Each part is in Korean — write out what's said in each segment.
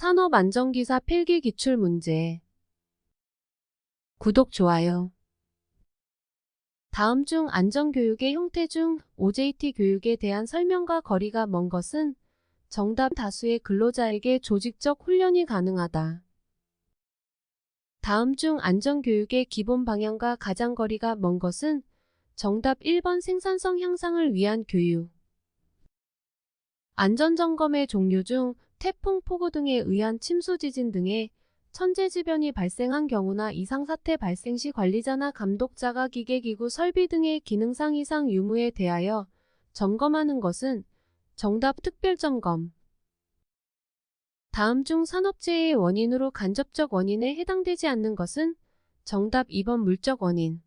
산업안전기사 필기 기출 문제. 구독, 좋아요. 다음 중 안전교육의 형태 중 OJT 교육에 대한 설명과 거리가 먼 것은 정답 다수의 근로자에게 조직적 훈련이 가능하다. 다음 중 안전교육의 기본 방향과 가장 거리가 먼 것은 정답 1번 생산성 향상을 위한 교육. 안전점검의 종류 중 태풍, 폭우 등에 의한 침수 지진 등의 천재지변이 발생한 경우나 이상사태 발생 시 관리자나 감독자가 기계기구 설비 등의 기능상 이상 유무에 대하여 점검하는 것은 정답 특별점검. 다음 중 산업재해의 원인으로 간접적 원인에 해당되지 않는 것은 정답 2번 물적 원인.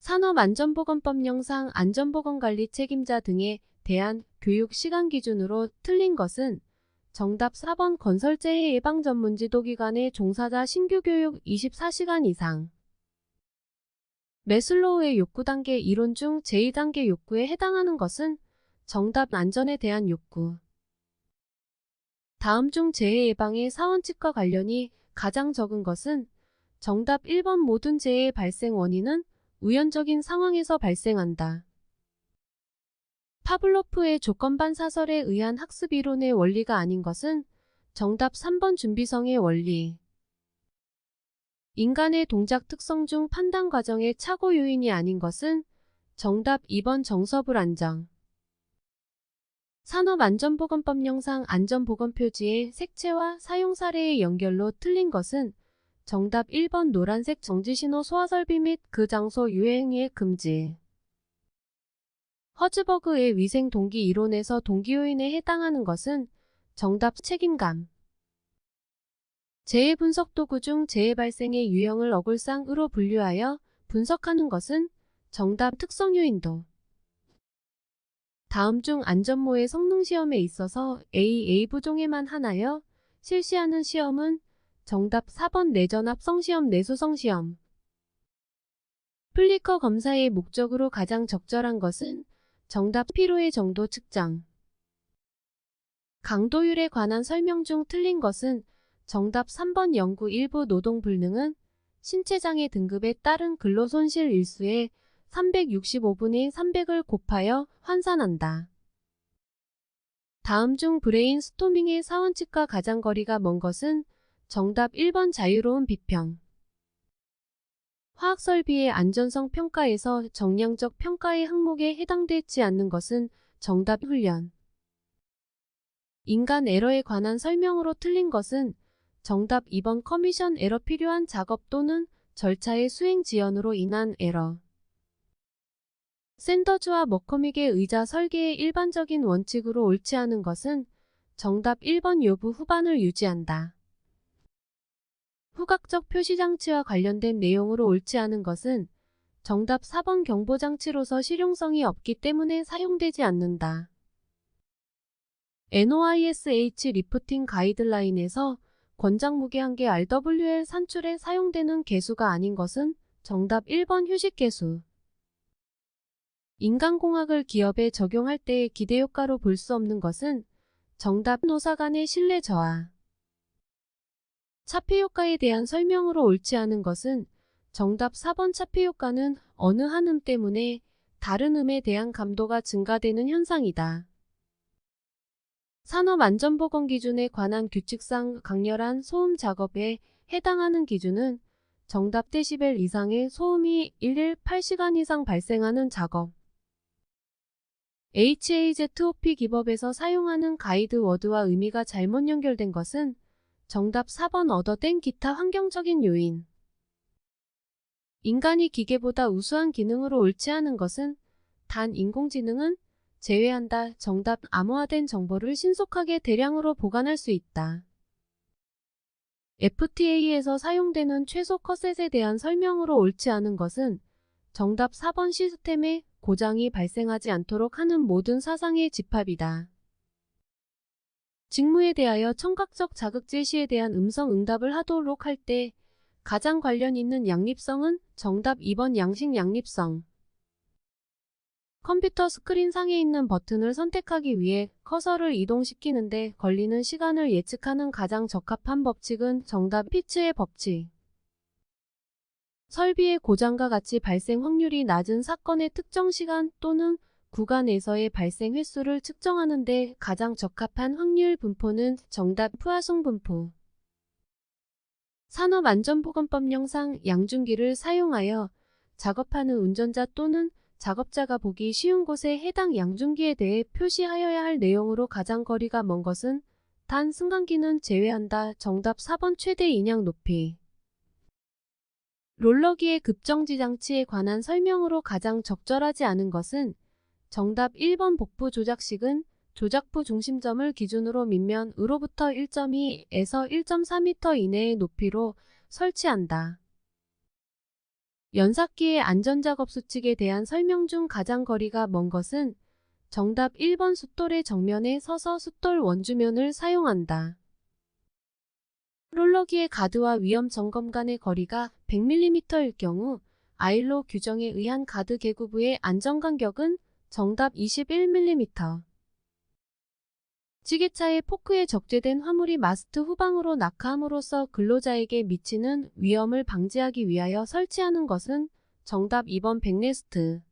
산업안전보건법령상 안전보건관리 책임자 등에 대한 교육 시간 기준으로 틀린 것은 정답 4번 건설재해 예방 전문 지도기관의 종사자 신규 교육 24시간 이상. 메슬로우의 욕구 단계 이론 중 제2단계 욕구에 해당하는 것은 정답 안전에 대한 욕구. 다음 중 재해 예방의 사원칙과 관련이 가장 적은 것은 정답 1번 모든 재해 발생 원인은 우연적인 상황에서 발생한다. 파블로프의 조건반 사설에 의한 학습 이론의 원리가 아닌 것은 정답 3번 준비성의 원리. 인간의 동작 특성 중 판단 과정의 착오 요인이 아닌 것은 정답 2번 정서불 안정. 산업안전보건법령상 안전보건표지의 색채와 사용 사례의 연결로 틀린 것은 정답 1번 노란색 정지신호 소화설비 및 그 장소 유행의 금지. 허즈버그의 위생 동기 이론에서 동기 요인에 해당하는 것은 정답 책임감. 재해 분석 도구 중 재해 발생의 유형을 어글상으로 분류하여 분석하는 것은 정답 특성 요인도. 다음 중 안전모의 성능 시험에 있어서 AA 부종에만 하나여 실시하는 시험은 정답 4번 내전 합성 시험 내수성 시험. 플리커 검사의 목적으로 가장 적절한 것은 정답 피로의 정도 측정. 강도율에 관한 설명 중 틀린 것은 정답 3번 연구 일부 노동 불능은 신체장애 등급에 따른 근로손실 일수에 365분의 300을 곱하여 환산한다. 다음 중 브레인 스토밍의 사원칙과 가장 거리가 먼 것은 정답 1번 자유로운 비평. 화학설비의 안전성 평가에서 정량적 평가의 항목에 해당되지 않는 것은 정답 훈련. 인간 에러에 관한 설명으로 틀린 것은 정답 2번 커미션 에러 필요한 작업 또는 절차의 수행 지연으로 인한 에러. 샌더즈와 머커믹의 의자 설계의 일반적인 원칙으로 옳지 않은 것은 정답 1번 요부 후반을 유지한다. 후각적 표시장치와 관련된 내용으로 옳지 않은 것은 정답 4번 경보장치로서 실용성이 없기 때문에 사용되지 않는다. NOISH 리프팅 가이드라인에서 권장 무게 한계 RWL 산출에 사용되는 개수가 아닌 것은 정답 1번 휴식 개수. 인간공학을 기업에 적용할 때의 기대효과로 볼 수 없는 것은 정답 노사 간의 신뢰 저하. 차폐 효과에 대한 설명으로 옳지 않은 것은 정답 4번 차폐 효과는 어느 한 음 때문에 다른 음에 대한 감도가 증가되는 현상이다. 산업안전보건 기준에 관한 규칙상 강렬한 소음 작업에 해당하는 기준은 정답 데시벨 이상의 소음이 1일 8시간 이상 발생하는 작업. HAZOP 기법에서 사용하는 가이드 워드와 의미가 잘못 연결된 것은 정답 4번 얻어낸 기타 환경적인 요인. 인간이 기계보다 우수한 기능으로 옳지 않은 것은 단 인공지능은 제외한다. 정답 암호화된 정보를 신속하게 대량으로 보관할 수 있다. FTA에서 사용되는 최소 컷셋에 대한 설명으로 옳지 않은 것은 정답 4번 시스템의 고장이 발생하지 않도록 하는 모든 사상의 집합이다. 직무에 대하여 청각적 자극 제시에 대한 음성 응답을 하도록 할 때 가장 관련 있는 양립성은 정답 2번 양식 양립성. 컴퓨터 스크린 상에 있는 버튼을 선택하기 위해 커서를 이동시키는데 걸리는 시간을 예측하는 가장 적합한 법칙은 정답 피츠의 법칙. 설비의 고장과 같이 발생 확률이 낮은 사건의 특정 시간 또는 구간에서의 발생 횟수를 측정하는데 가장 적합한 확률 분포는 정답 푸아송 분포. 산업안전보건법령상 양중기를 사용하여 작업하는 운전자 또는 작업자가 보기 쉬운 곳에 해당 양중기에 대해 표시하여야 할 내용으로 가장 거리가 먼 것은 단 승강기는 제외한다. 정답 4번 최대 인양 높이. 롤러기의 급정지 장치에 관한 설명으로 가장 적절하지 않은 것은 정답 1번 복부 조작식은 조작부 중심점을 기준으로 밑면으로부터 1.2에서 1.4m 이내의 높이로 설치한다. 연삭기의 안전작업 수칙에 대한 설명 중 가장 거리가 먼 것은 정답 1번 숫돌의 정면에 서서 숫돌 원주면을 사용한다. 롤러기의 가드와 위험 점검 간의 거리가 100mm일 경우 아일로 규정에 의한 가드 개구부의 안전 간격은 정답 21mm. 지게차의 포크에 적재된 화물이 마스트 후방으로 낙하함으로써 근로자에게 미치는 위험을 방지하기 위하여 설치하는 것은 정답 2번 백레스트.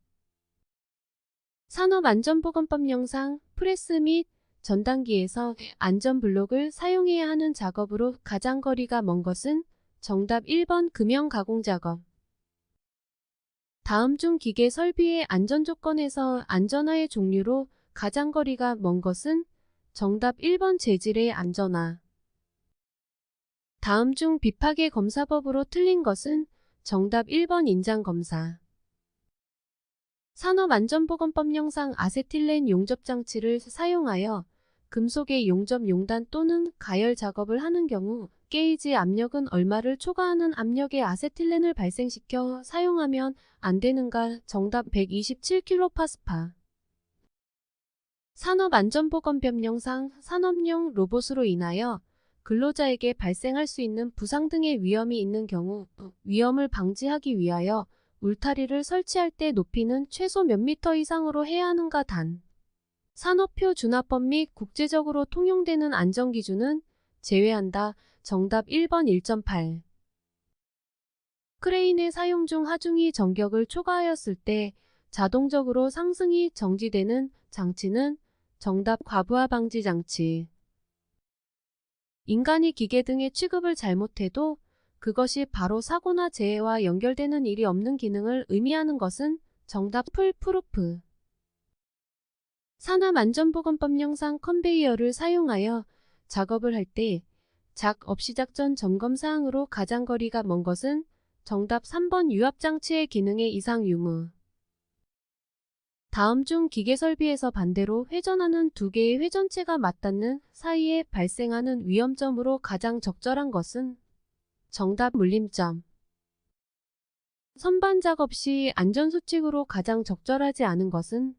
산업안전보건법 영상 프레스 및 전단기에서 안전블록을 사용해야 하는 작업으로 가장 거리가 먼 것은 정답 1번 금형 가공 작업. 다음 중 기계 설비의 안전 조건에서 안전화의 종류로 가장 거리가 먼 것은 정답 1번 재질의 안전화. 다음 중 비파계 검사법으로 틀린 것은 정답 1번 인장검사. 산업안전보건법령상 아세틸렌 용접장치를 사용하여 금속의 용접 용단 또는 가열 작업을 하는 경우 게이지 압력은 얼마를 초과하는 압력의 아세틸렌을 발생시켜 사용하면 안 되는가? 정답 127kPa. 산업안전보건법령상 산업용 로봇으로 인하여 근로자에게 발생할 수 있는 부상 등의 위험이 있는 경우 위험을 방지하기 위하여 울타리를 설치할 때 높이는 최소 몇 미터 이상으로 해야 하는가 단. 산업표 준화법 및 국제적으로 통용되는 안전기준은 제외한다. 정답 1번 1.8. 크레인의 사용 중 하중이 전격을 초과하였을 때 자동적으로 상승이 정지되는 장치는 정답 과부하 방지 장치. 인간이 기계 등의 취급을 잘못해도 그것이 바로 사고나 재해와 연결되는 일이 없는 기능을 의미하는 것은 정답 풀프루프. 산업안전보건법령상 컨베이어를 사용하여 작업을 할 때 작 없이 작전 점검 사항으로 가장 거리가 먼 것은 정답 3번 유압장치의 기능의 이상 유무. 다음 중 기계 설비에서 반대로 회전하는 두 개의 회전체가 맞닿는 사이에 발생하는 위험점으로 가장 적절한 것은 정답 물림점. 선반 작업 시 안전수칙으로 가장 적절하지 않은 것은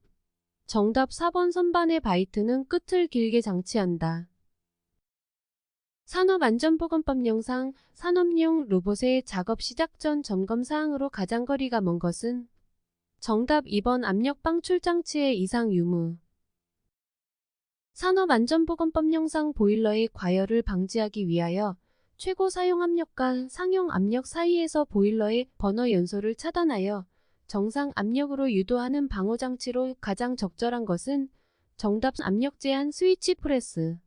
정답 4번 선반의 바이트는 끝을 길게 장치한다. 산업안전보건법 영상 산업용 로봇의 작업 시작 전 점검 사항으로 가장 거리가 먼 것은 정답 2번 압력 방 출 장치의 이상 유무. 산업안전보건법 영상 보일러의 과열을 방지하기 위하여 최고 사용 압력과 상용 압력 사이에서 보일러의 버너 연소를 차단하여 정상 압력으로 유도하는 방호 장치로 가장 적절한 것은 정답 압력 제한 스위치 프레스.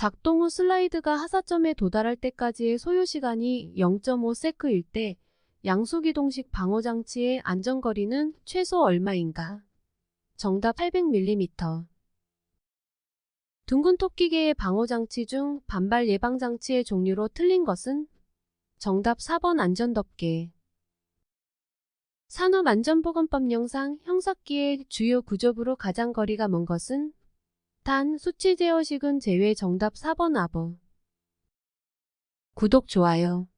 작동 후 슬라이드가 하사점에 도달할 때까지의 소요 시간이 0.5세크일 때 양수기동식 방어장치의 안전거리는 최소 얼마인가? 정답 800mm. 둥근 토끼개의 방어장치 중 반발 예방장치의 종류로 틀린 것은 정답 4번 안전덮개. 산업안전보건법 영상 형사기의 주요 구조부로 가장 거리가 먼 것은 단 수치 제어식은 제외 정답 4번 아보. 구독 좋아요.